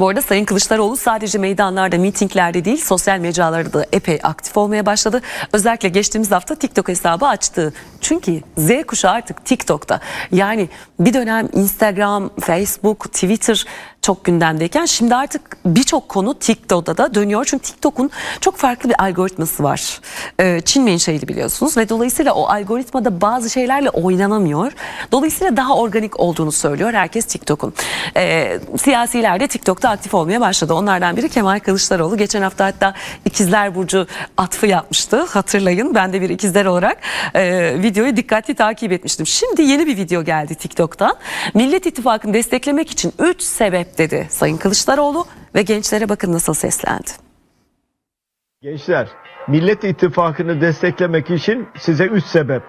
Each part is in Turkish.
Bu arada Sayın Kılıçdaroğlu sadece meydanlarda, mitinglerde değil sosyal mecralarda da epey aktif olmaya başladı. Özellikle geçtiğimiz hafta TikTok hesabı açtı. Çünkü Z kuşağı artık TikTok'ta. Yani bir dönem Instagram, Facebook, Twitter çok gündemdeyken şimdi artık birçok konu TikTok'ta da dönüyor. Çünkü TikTok'un çok farklı bir algoritması var. Ee, Çin menşeili biliyorsunuz ve dolayısıyla o algoritmada bazı şeylerle oynanamıyor. Dolayısıyla daha organik olduğunu söylüyor herkes TikTok'un. Ee, siyasiler de TikTok'ta aktif olmaya başladı. Onlardan biri Kemal Kılıçdaroğlu. Geçen hafta hatta İkizler Burcu atfı yapmıştı. Hatırlayın ben de bir ikizler olarak e, videoyu dikkatli takip etmiştim. Şimdi yeni bir video geldi TikTok'tan. Millet İttifakı'nı desteklemek için 3 sebep dedi Sayın Kılıçdaroğlu ve gençlere bakın nasıl seslendi. Gençler, Millet İttifakı'nı desteklemek için size 3 sebep.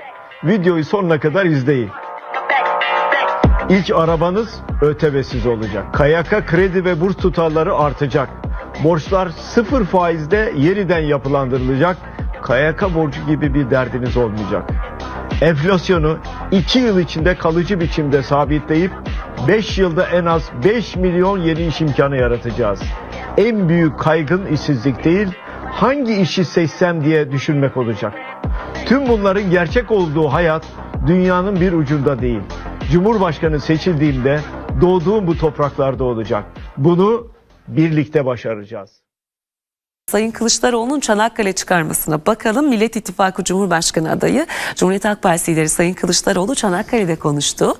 Videoyu sonuna kadar izleyin. İlk arabanız ÖTV'siz olacak. KYK kredi ve burs tutarları artacak. Borçlar sıfır faizde yeniden yapılandırılacak. KYK borcu gibi bir derdiniz olmayacak. Enflasyonu 2 yıl içinde kalıcı biçimde sabitleyip 5 yılda en az 5 milyon yeni iş imkanı yaratacağız. En büyük kaygın işsizlik değil, hangi işi seçsem diye düşünmek olacak. Tüm bunların gerçek olduğu hayat dünyanın bir ucunda değil. Cumhurbaşkanı seçildiğinde doğduğum bu topraklarda olacak. Bunu birlikte başaracağız. Sayın Kılıçdaroğlu'nun Çanakkale çıkarmasına bakalım. Millet İttifakı Cumhurbaşkanı adayı Cumhuriyet Halk Partisi lideri Sayın Kılıçdaroğlu Çanakkale'de konuştu.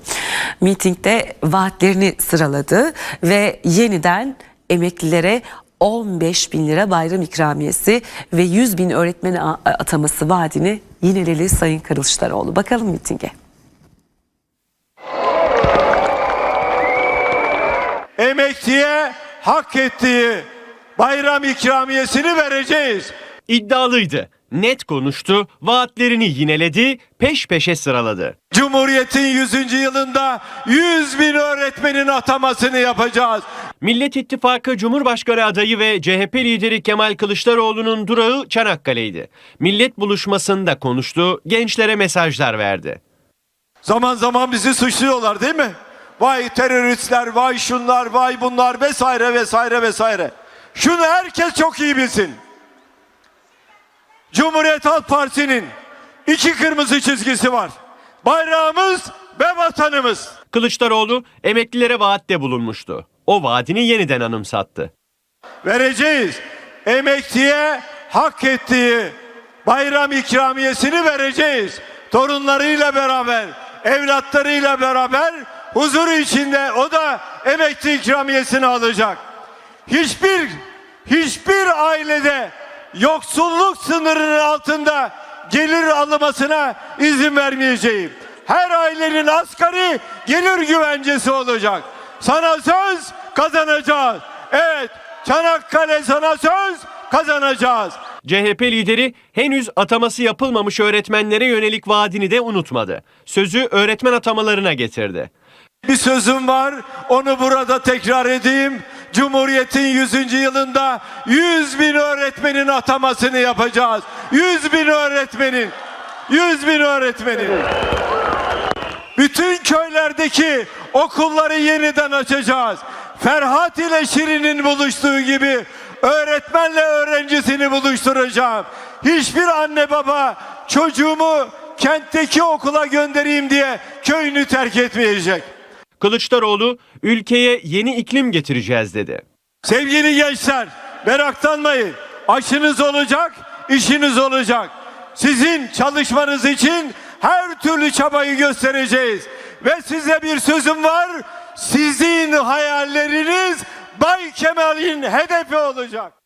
Mitingde vaatlerini sıraladı ve yeniden emeklilere 15 bin lira bayram ikramiyesi ve 100 bin öğretmen ataması vaadini yineledi Sayın Kılıçdaroğlu. Bakalım mitinge. emekliye hak ettiği bayram ikramiyesini vereceğiz. İddialıydı. Net konuştu, vaatlerini yineledi, peş peşe sıraladı. Cumhuriyetin 100. yılında 100 bin öğretmenin atamasını yapacağız. Millet İttifakı Cumhurbaşkanı adayı ve CHP lideri Kemal Kılıçdaroğlu'nun durağı Çanakkale'ydi. Millet buluşmasında konuştu, gençlere mesajlar verdi. Zaman zaman bizi suçluyorlar değil mi? Vay teröristler, vay şunlar, vay bunlar vesaire vesaire vesaire. Şunu herkes çok iyi bilsin. Cumhuriyet Halk Partisi'nin iki kırmızı çizgisi var. Bayrağımız ve vatanımız. Kılıçdaroğlu emeklilere vaatte bulunmuştu. O vaadini yeniden anımsattı. vereceğiz. Emekliye hak ettiği bayram ikramiyesini vereceğiz. Torunlarıyla beraber, evlatlarıyla beraber huzur içinde o da emekli ikramiyesini alacak. Hiçbir hiçbir ailede yoksulluk sınırının altında gelir alınmasına izin vermeyeceğim. Her ailenin asgari gelir güvencesi olacak. Sana söz kazanacağız. Evet, Çanakkale sana söz kazanacağız. CHP lideri henüz ataması yapılmamış öğretmenlere yönelik vaadini de unutmadı. Sözü öğretmen atamalarına getirdi. Bir sözüm var, onu burada tekrar edeyim. Cumhuriyetin 100. yılında 100 bin öğretmenin atamasını yapacağız. 100 bin öğretmenin, 100 bin öğretmenin. Bütün köylerdeki okulları yeniden açacağız. Ferhat ile Şirin'in buluştuğu gibi öğretmenle öğrencisini buluşturacağım. Hiçbir anne baba çocuğumu kentteki okula göndereyim diye köyünü terk etmeyecek. Kılıçdaroğlu ülkeye yeni iklim getireceğiz dedi. Sevgili gençler meraklanmayın. Aşınız olacak, işiniz olacak. Sizin çalışmanız için her türlü çabayı göstereceğiz. Ve size bir sözüm var. Sizin hayalleriniz Bay Kemal'in hedefi olacak.